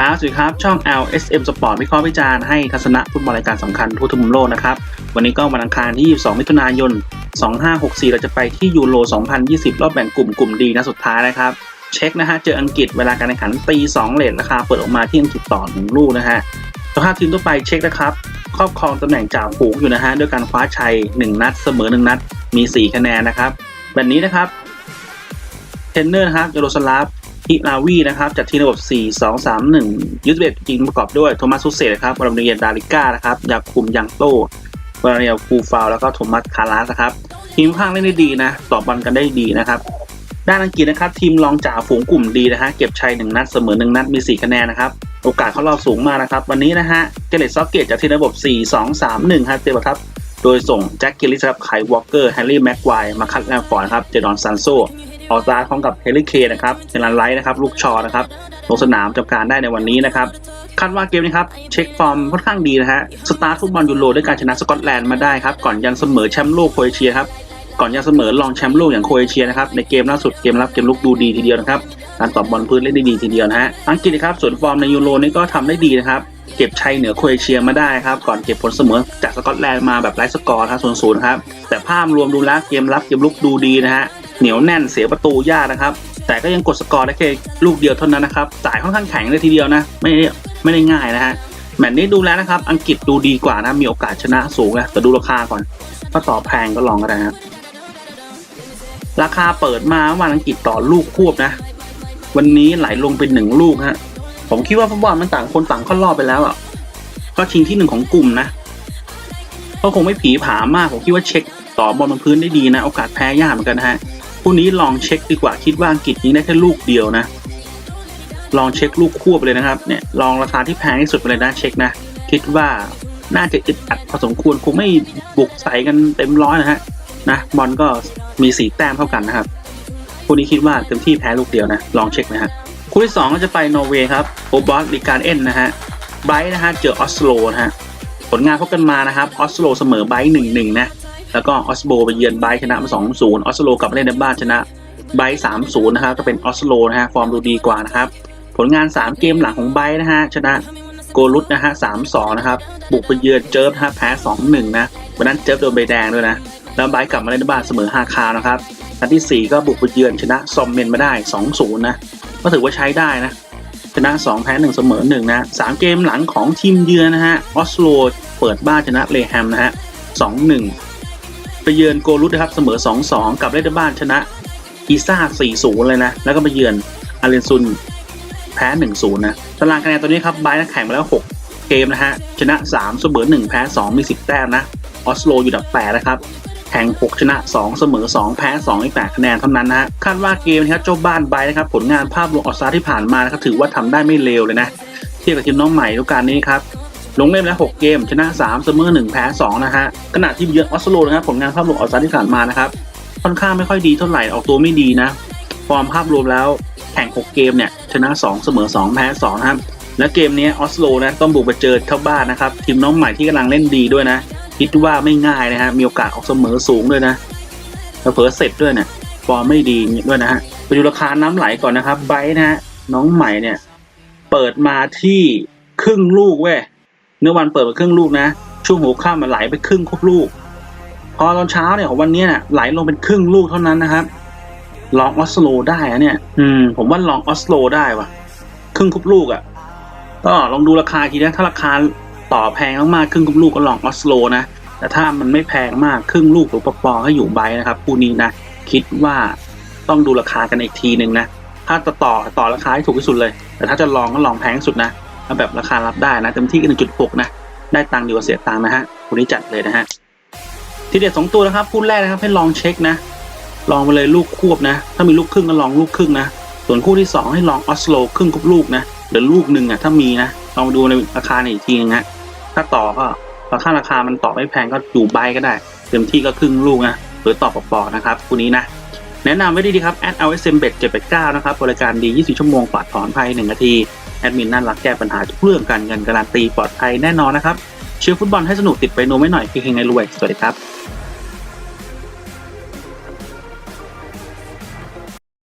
ครับสวัสดีครับ ช่อง LSM Sport วิเคราะห์วิจารณ์ให้ทัศนะฟุตบอลรายการสำคัญทั่วทุกมุมโลกนะครับ วันนี้ก็วันอังคารที่ 22 มิถุนายน 2564 เราจะไปที่ยูโร 2020 รอบแบ่งกลุ่มกลุ่มดีนะสุดท้ายนะครับ เช็คนะฮะ เจออังกฤษเวลาการแข่งขันตี 2 เลทราคาเปิดออกมาที่อังกฤษต่อหนึ่งลูกนะฮะสภาพทีมทั่วไปเช็คนะครับ ครอบครองตำแหน่งจ่าฝูงอยู่นะฮะด้วยการคว้าชัย 1 นัดเสมอ 1 นัด มี 4 คะแนนนะครับ แบบนี้นะครับ เทรนเนอร์นะครับโยโรสลาฟ ฮิลาวีนะครับจัดทีมระบบ 4 2 3 1 ยุทธเบตจริงประกอบด้วยโทมัสซุเซครับวราเนียดาริก้านะครับยาคุมยังโตวราเนียฟูฟาวแล้วก็โทมัสคาราสครับทีมข้างเล่นได้ดีนะต่อบอลกันได้ดีนะครับด้านอังกฤษนะครับทีมรองจ่าฝูงกลุ่มดีนะฮะเก็บชัย1นัดเสมอ1นัดมี 4 คะแนนนะครับโอกาสเข้ารอบสูงมากนะครับ วันนี้นะฮะเจเลตซ็อกเกตจากทีมระบบ 4 2 3 1ครับเตะประทับโดยส่งแจ็คกิลลิสครับไควอลเกอร์แฮร์รี่แม็กไกวร์มาคัตแลมฟอร์ดครับเจดอนซันโซ ออกสตาร์ทพร้อมกับเฮลิเคนนะครับเซรันไลท์นะครับ ลูกชอนะครับลงสนามจำการได้ในวันนี้นะครับคาดว่าเกมนี้ครับ เช็คฟอร์มค่อนข้างดีนะฮะสตาร์ทฟุตบอลยูโรด้วยการชนะสกอตแลนด์มาได้ครับ ก่อนยันเสมอแชมป์โลกโครเอเชียครับก่อนยันเสมอรองแชมป์โลกอย่างโครเอเชียนะครับในเกมล่าสุดเกมรับเกมลุกดูดีทีเดียวนะครับการตอบบอลพื้นเล่นได้ดีทีเดียวนะฮะอังกฤษครับส่วนฟอร์มในยูโรนี่ก็ทำได้ดีนะครับเก็บชัยเหนือโครเอเชียมาได้ครับ ก่อนเก็บผลเสมอจากสกอตแลนด์มาแบบไร้สกอร์ครับศูนย์ศูนย์ครับแต่ภาพรวมดูแล้วเกมรับเกมลุกดูดีนะฮะ เหนียวแน่นเสียประตูยากนะครับ แต่ก็ยังกดสกอร์ได้แค่ลูกเดียวเท่านั้นนะครับจ่ายค่อนข้างแข็งเลยทีเดียวนะ ไม่ได้ไม่ได้ง่ายนะฮะแมตช์นี้ดูแล้วนะครับ อังกฤษดูดีกว่านะ มีโอกาสชนะสูงนะแต่ดูราคาก่อน ถ้าต่อแพงก็ลองก็ได้นะครับราคาเปิดมาวันอังกฤษต่อลูกควบนะ วันนี้ไหลลงเป็นหนึ่งลูกฮะ ผมคิดว่าฟุตบอลมันต่างคนต่างเข้ารอบไปแล้วอะ ก็ชิงที่หนึ่งของกลุ่มนะก็คงไม่ผีผามาก ผมคิดว่าเช็คต่อบอลบนพื้นได้ดีนะ โอกาสแพ้ยากเหมือนกันนะฮะ คู่นี้ลองเช็คดีกว่าคิดว่าอังกฤษยิงได้แค่ลูกเดียวนะ ลองเช็คลูกควบไปเลยนะครับเนี่ยลองราคาที่แพงที่สุดไปเลยนะเช็คนะ คิดว่าน่าจะอึดอัดพอสมควรคงไม่บุกใส่กันเต็มร้อยนะฮะนะบอลก็มีสีแต้มเท่ากันนะครับคู่นี้คิดว่าเต็มที่แพ้ลูกเดียวนะ ลองเช็คนะฮะคู่ที่สองก็จะไปนอร์เวย์ครับโอบอสลิการเอ็นนะฮะไบรท์นะฮะเจอออสโลนะฮะผลงานพบกันมานะครับออสโลเสมอไบรท์หนึ่งหนึ่งนะ แล้วก็ออสโบไปเยือนไบชนะมาสองศูนย์ออสโลกลับมาเล่นในบ้านชนะไบสามศูนย์นะครับก็เป็นออสโลนะฮะฟอร์มดูดีกว่านะครับ ผลงาน 3 เกมหลังของไบนะฮะชนะโกลุตนะฮะสามสองนะครับบุกไปเยือนเจิร์ฟนะฮะแพ้สองหนึ่งนะวันนั้นเจิร์ฟโดนใบแดงด้วยนะแล้วไบกลับมาเล่นในบ้านเสมอฮาคานะครับนัดที่ 4 ก็บุกไปเยือนชนะซอมเมนมาได้2-0นย์นะก็ถือว่าใช้ได้นะชนะ 2 แพ้ 1 เสมอ 1 นะ3เกมหลังของทีมเยือนนะฮะ ออสโลเปิดบ้านชนะเลแฮมนะฮะ2-1 ไปเยือนโกลุตนะครับเสมอ 2-2 กับเล่นในบ้านชนะอีซ่า 4-0 เลยนะ แล้วก็ไปเยือนอาเลนซุนแพ้ 1-0 นะ ตารางคะแนนตัวนี้ครับไบรท์แข่งมาแล้ว 6 เกมนะฮะ ชนะ 3 เสมอ 1 แพ้ 2 มี 10 แต้มนะ ออสโลอยู่อันดับ8นะครับ แข่ง 6 ชนะ 2 เสมอ 2 แพ้ 2 อีก8คะแนนเท่านั้นนะฮะคาดว่าเกมนะครับเจ้าบ้านไบร์นะครับ ผลงานภาพรวมออสตาที่ผ่านมานะครับถือว่าทำได้ไม่เลวเลยนะ เทียบกับทีมน้องใหม่ฤดูกาลนี้ครับ ลงเล่นแล้ว 6 เกม ชนะ 3 เสมอ 1 แพ้ 2 นะฮะขณะที่เยือนออสโลนะครับผลงานภาพรวมออสตาที่ผ่านมานะครับค่อนข้างไม่ค่อยดีเท่าไหร่ออกตัวไม่ดีนะ ฟอร์มภาพรวมแล้วแข่ง 6 เกมเนี่ยชนะ 2 เสมอ 2 แพ้ 2 นะครับ และเกมนี้ออสโลนะต้องบุกไปเจอเข้าบ้านนะครับทีมน้องใหม่ที่กำลังเล่นดีด้วยนะคิดว่าไม่ง่ายนะฮะมีโอกาสออกเสมอสูงด้วยนะเผลอเสร็จด้วยเนี่ยฟอร์มไม่ดีด้วยนะฮะไปดูราคาน้ำไหลก่อนนะครับไบต์นะฮะน้องใหม่เนี่ย เปิดมาที่ครึ่งลูกเว้ย เนื้อวันเปิดมาครึ่งลูกนะ ช่วงหัวค่ำมันไหลไปครึ่งครบลูก พอตอนเช้าเนี่ยของวันนี้เนี่ยไหลลงเป็นครึ่งลูกเท่านั้นนะครับลองออสโลได้อะเนี่ย อืม ผมว่าลองออสโลได้ว่ะ ครึ่งครบลูกอะ่ะ ก็ลองดูราคาทีนะ ถ้าราคาต่อแพงมากๆครึ่งครบลูกก็ลองออสโลนะ แต่ถ้ามันไม่แพงมากครึ่งลูกหรือปอๆให้อยู่ไบรท์นะครับคู่นี้นะ คิดว่าต้องดูราคากันอีกทีหนึ่งนะ ถ้าจะต่อต่อราคาให้ถูกที่สุดเลย แต่ถ้าจะลองก็ลองแพงที่สุดนะ เอาแบบราคารับได้นะเต็มที่ก็หนึ่งจุดหกนะได้ตังค์ดีกว่าเสียตังค์นะฮะคู่นี้จัดเลยนะฮะทีเด็ดสองตัวนะครับคู่แรกนะครับให้ลองเช็คนะลองไปเลยลูกควบนะ ถ้ามีลูกครึ่งก็ลองลูกครึ่งนะส่วนคู่ที่สองให้ลองออสโลครึ่งครบลูกนะหรือลูกหนึ่งอะถ้ามีนะลองมาดูในราคาอีกทีนึงฮะถ้าต่อก็ราคาราคามันต่อไม่แพงก็อยู่ใบก็ได้เต็มที่ก็ครึ่งลูกนะหรือต่อปอๆนะครับคู่นี้นะแนะนำไว้ดีๆครับ @lsm bet 789นะครับบริการดี 24 ชั่วโมงปลอดถอนภัย1นาที อดมินน่ารักแก้ปัญหาทุกเรื่องการเงินการันตีปลอดภัยแน่นอนนะครับเชียร์ฟุตบอลให้สนุกติดไปโนไม่หน่อยเพียงไงรวยสวัสดีครับ